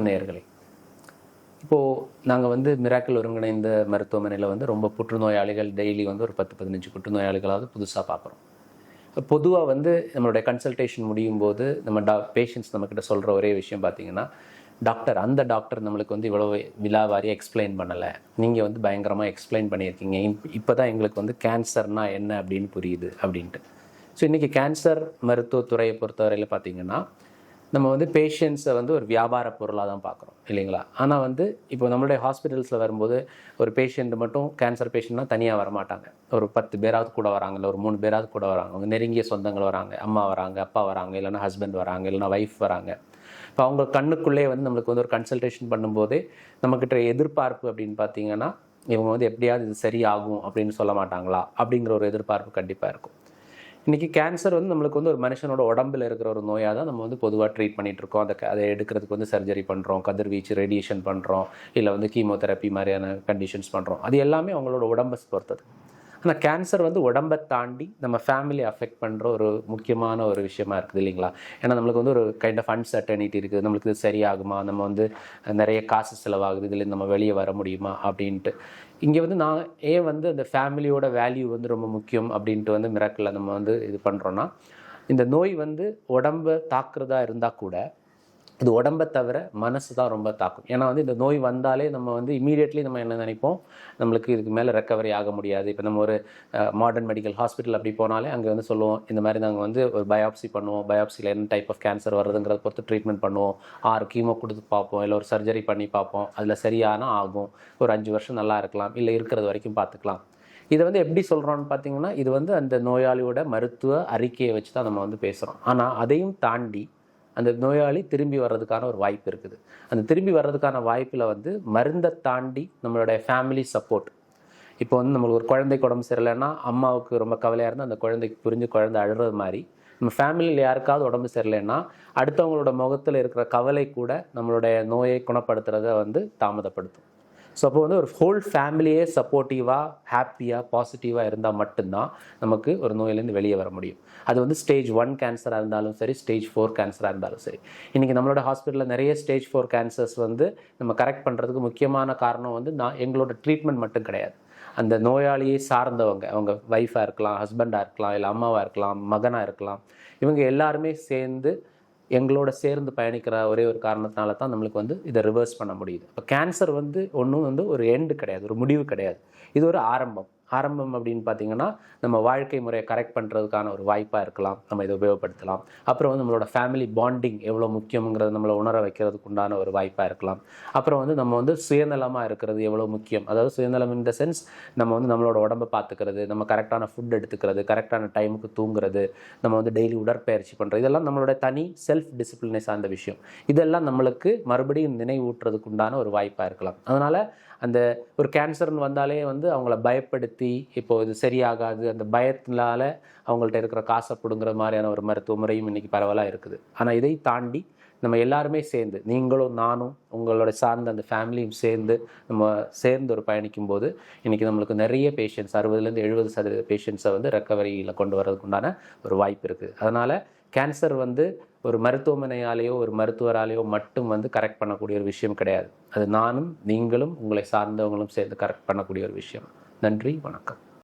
வணக்கம் நேயர்களே. இப்போது நாங்கள் வந்து மிராக்கல் ஒருங்கிணைந்த மருத்துவமனையில் வந்து ரொம்ப புற்றுநோயாளிகள் டெய்லி வந்து ஒரு பத்து பதினஞ்சு புற்றுநோயாளிகளாவது புதுசாக பார்க்குறோம் பொதுவாக வந்து நம்மளுடைய கன்சல்டேஷன் முடியும் போது நம்ம டா பேஷண்ட்ஸ் நம்மக்கிட்ட சொல்கிற ஒரே விஷயம் பார்த்தீங்கன்னா டாக்டர் அந்த டாக்டர் நம்மளுக்கு வந்து இவ்வளோ விலாவாரியாக எக்ஸ்பிளைன் பண்ணலை. நீங்கள் வந்து பயங்கரமாக எக்ஸ்பிளைன் பண்ணியிருக்கீங்க. இப்போ தான் எங்களுக்கு வந்து கேன்சர்னா என்ன அப்படின்னு புரியுது அப்படின்ட்டு. ஸோ இன்றைக்கி கேன்சர் மருத்துவத்துறையை பொறுத்தவரையில் பார்த்தீங்கன்னா நம்ம வந்து பேஷண்ட்ஸை வந்து ஒரு வியாபார பொருளாக தான் பார்க்குறோம் இல்லைங்களா? ஆனால் வந்து இப்போ நம்மளுடைய ஹாஸ்பிட்டல்ஸில் வரும்போது ஒரு பேஷண்ட் மட்டும் கேன்சர் பேஷண்ட்னா தனியாக வரமாட்டாங்க. ஒரு பத்து பேராவது கூட வராங்க இல்லை ஒரு மூணு பேராவது கூட வராங்க. அவங்க நெருங்கிய சொந்தங்கள் வராங்க அம்மா வராங்க அப்பா வராங்க இல்லைன்னா ஹஸ்பண்ட் வராங்க இல்லைன்னா ஒய்ஃப் வராங்க. இப்போ அவங்க கண்ணுக்குள்ளே வந்து நம்மளுக்கு வந்து ஒரு கன்சல்டேஷன் பண்ணும்போதே நம்மக்கிட்ட எதிர்பார்ப்பு அப்படின்னு பார்த்தீங்கன்னா இவங்க வந்து எப்படியாவது இது சரியாகும் அப்படின்னு சொல்ல மாட்டாங்களா? அப்படிங்கிற ஒரு எதிர்பார்ப்பு கண்டிப்பாக இருக்கும். இன்றைக்கி கேன்சர் வந்து நம்மளுக்கு வந்து ஒரு மனுஷனோட உடம்புல இருக்கிற ஒரு நோயாக தான் நம்ம வந்து பொதுவாக ட்ரீட் பண்ணிகிட்டு இருக்கோம். அதை அதை எடுக்கிறதுக்கு வந்து சர்ஜரி பண்ணுறோம் கதிர்வீச்சு ரேடியேஷன் பண்ணுறோம் இல்லை வந்து கீமோதெரப்பி மாதிரியான கண்டிஷன்ஸ் பண்ணுறோம் அது எல்லாமே அவங்களோட உடம்பை பொறுத்தது. ஆனால் கேன்சர் வந்து உடம்பை தாண்டி நம்ம ஃபேமிலி அஃபெக்ட் பண்ணுற ஒரு முக்கியமான ஒரு விஷயமா இருக்குது இல்லைங்களா? ஏன்னா நம்மளுக்கு வந்து ஒரு கைண்ட் ஆஃப் அன்சர்டனிட்டி இருக்குது. நம்மளுக்கு இது சரியாகுமா? நம்ம வந்து நிறைய காசு செலவாகுது. இதில் நம்ம வெளியே வர முடியுமா? அப்படின்ட்டு. இங்கே வந்து நான் ஏன் வந்து அந்த ஃபேமிலியோட வேல்யூ வந்து ரொம்ப முக்கியம் அப்படின்ட்டு வந்து மிராக்கில் நம்ம வந்து இது பண்ணுறோன்னா இந்த நோய் வந்து உடம்பை தாக்குறதா இருந்தால் கூட இது உடம்பை தவிர மனசு தான் ரொம்ப தாக்கும். ஏன்னா வந்து இந்த நோய் வந்தாலே நம்ம வந்து இமீடியட்லி நம்ம என்ன நினைப்போம்? நம்மளுக்கு இதுக்கு மேலே ரெக்கவரி ஆக முடியாது. இப்போ நம்ம ஒரு மாடர்ன் மெடிக்கல் ஹாஸ்பிட்டல் அப்படி போனாலே அங்கே வந்து சொல்லுவோம் இந்த மாதிரி நாங்கள் வந்து ஒரு பயாப்சி பண்ணுவோம். பயாப்சியில் என்ன டைப் ஆஃப் கேன்சர் வருதுங்கிறத பொறுத்து ட்ரீட்மெண்ட் பண்ணுவோம். ஆறு கீமோ கொடுத்து பார்ப்போம். இல்லை ஒரு சர்ஜரி பண்ணி பார்ப்போம். அதில் சரியான ஆகும். ஒரு அஞ்சு வருஷம் நல்லா இருக்கலாம். இல்லை இருக்கிறது வரைக்கும் பார்த்துக்கலாம். இதை வந்து எப்படி சொல்கிறோன்னு பார்த்தீங்கன்னா இது வந்து அந்த நோயாளியோட மருத்துவ அறிக்கையை வச்சு தான் நம்ம வந்து பேசுகிறோம் ஆனால் அதையும் தாண்டி அந்த நோயாளி திரும்பி வர்றதுக்கான ஒரு வாய்ப்பு இருக்குது. அந்த திரும்பி வர்றதுக்கான வாய்ப்பில் வந்து மருந்தை தாண்டி நம்மளுடைய ஃபேமிலி சப்போர்ட் இப்போ வந்து நம்மளுக்கு ஒரு குழந்தைக்கு உடம்பு சரியில்லைன்னா அம்மாவுக்கு ரொம்ப கவலையாக இருந்தால் அந்த குழந்தைக்கு புரிஞ்சு குழந்தை அழுறது மாதிரி நம்ம ஃபேமிலியில் யாருக்காவது உடம்பு சரியில்லைன்னா அடுத்தவங்களோட முகத்தில் இருக்கிற கவலை கூட நம்மளுடைய நோயை குணப்படுத்துறதை வந்து தாமதப்படுத்தும். ஸோ அப்போ வந்து ஒரு ஹோல் ஃபேமிலியே சப்போர்ட்டிவாக ஹாப்பியாக பாசிட்டிவாக இருந்தால் மட்டும்தான் நமக்கு ஒரு நோயிலேருந்து வெளியே வர முடியும். அது வந்து ஸ்டேஜ் ஒன் கேன்சராக இருந்தாலும் சரி ஸ்டேஜ் ஃபோர் கேன்சராக இருந்தாலும் சரி. இன்றைக்கி நம்மளோட ஹாஸ்பிட்டலில் நிறைய ஸ்டேஜ் ஃபோர் கேன்சர்ஸ் வந்து நம்ம கரெக்ட் பண்ணுறதுக்கு முக்கியமான காரணம் வந்து நான் எங்களோட ட்ரீட்மெண்ட் மட்டும் கிடையாது. அந்த நோயாளியை சார்ந்தவங்க அவங்க ஒய்ஃபாக இருக்கலாம் ஹஸ்பண்டாக இருக்கலாம் இல்லை அம்மாவாக இருக்கலாம் மகனாக இருக்கலாம் இவங்க எல்லாருமே சேர்ந்து எங்களோட சேர்ந்து பயணிக்கிற ஒரே ஒரு காரணத்தினால தான் நம்மளுக்கு வந்து இதை ரிவர்ஸ் பண்ண முடியுது. இப்போ கேன்சர் வந்து ஒன்றும் வந்து ஒரு எண்டு கிடையாது ஒரு முடிவு கிடையாது. இது ஒரு ஆரம்பம். ஆரம்பம் அப்படின்னு பார்த்தீங்கன்னா நம்ம வாழ்க்கை முறையை கரெக்ட் பண்ணுறதுக்கான ஒரு வாய்ப்பாக இருக்கலாம். நம்ம இதை உபயோகப்படுத்தலாம். அப்புறம் வந்து நம்மளோட ஃபேமிலி பாண்டிங் எவ்வளோ முக்கியங்கிறத நம்மளை உணர வைக்கிறதுக்கு உண்டான ஒரு வாய்ப்பாக இருக்கலாம். அப்புறம் வந்து நம்ம வந்து சுயநலமாக இருக்கிறது எவ்வளோ முக்கியம்? அதாவது சுயநலம் இன் த சென்ஸ் நம்ம வந்து நம்மளோட உடம்பை பார்த்துக்கிறது நம்ம கரெக்டான ஃபுட் எடுத்துக்கிறது கரெக்டான டைமுக்கு தூங்குறது நம்ம வந்து டெய்லி உடற்பயிற்சி பண்ணுறது இதெல்லாம் நம்மளோட தனி செல்ஃப் டிசிப்ளினை சார்ந்த விஷயம். இதெல்லாம் நம்மளுக்கு மறுபடியும் நினைவூட்டுறதுக்கு உண்டான ஒரு வாய்ப்பாக இருக்கலாம். அதனால் அந்த ஒரு கேன்சர்னு வந்தாலே வந்து அவங்கள பயப்படுத்தி இப்போ இது சரியாகாது அந்த பயத்தினால அவங்கள்ட்ட இருக்கிற காசை பிடுங்குற மாதிரியான ஒரு மருத்துவ முறையும் இன்றைக்கி பரவலாக இருக்குது. ஆனால் இதை தாண்டி நம்ம எல்லாருமே சேர்ந்து நீங்களும் நானும் உங்களோட சார்ந்த அந்த ஃபேமிலியும் சேர்ந்து நம்ம சேர்ந்து ஒரு பயணிக்கும் போது இன்றைக்கி நம்மளுக்கு நிறைய பேஷண்ட்ஸ் அறுபதுலேருந்து எழுபது சதவீத பேஷண்ட்ஸை வந்து ரெக்கவரியில் கொண்டு வரதுக்கு உண்டான ஒரு வாய்ப்பு இருக்குது அதனால் கேன்சர் வந்து ஒரு மருத்துவமனையாலேயோ ஒரு மருத்துவராலேயோ மட்டும் வந்து கரெக்ட் பண்ணக்கூடிய ஒரு விஷயம் கிடையாது. அது நானும் நீங்களும் உங்களை சார்ந்தவங்களும் சேர்ந்து கரெக்ட் பண்ணக்கூடிய ஒரு விஷயம். நன்றி வணக்கம்.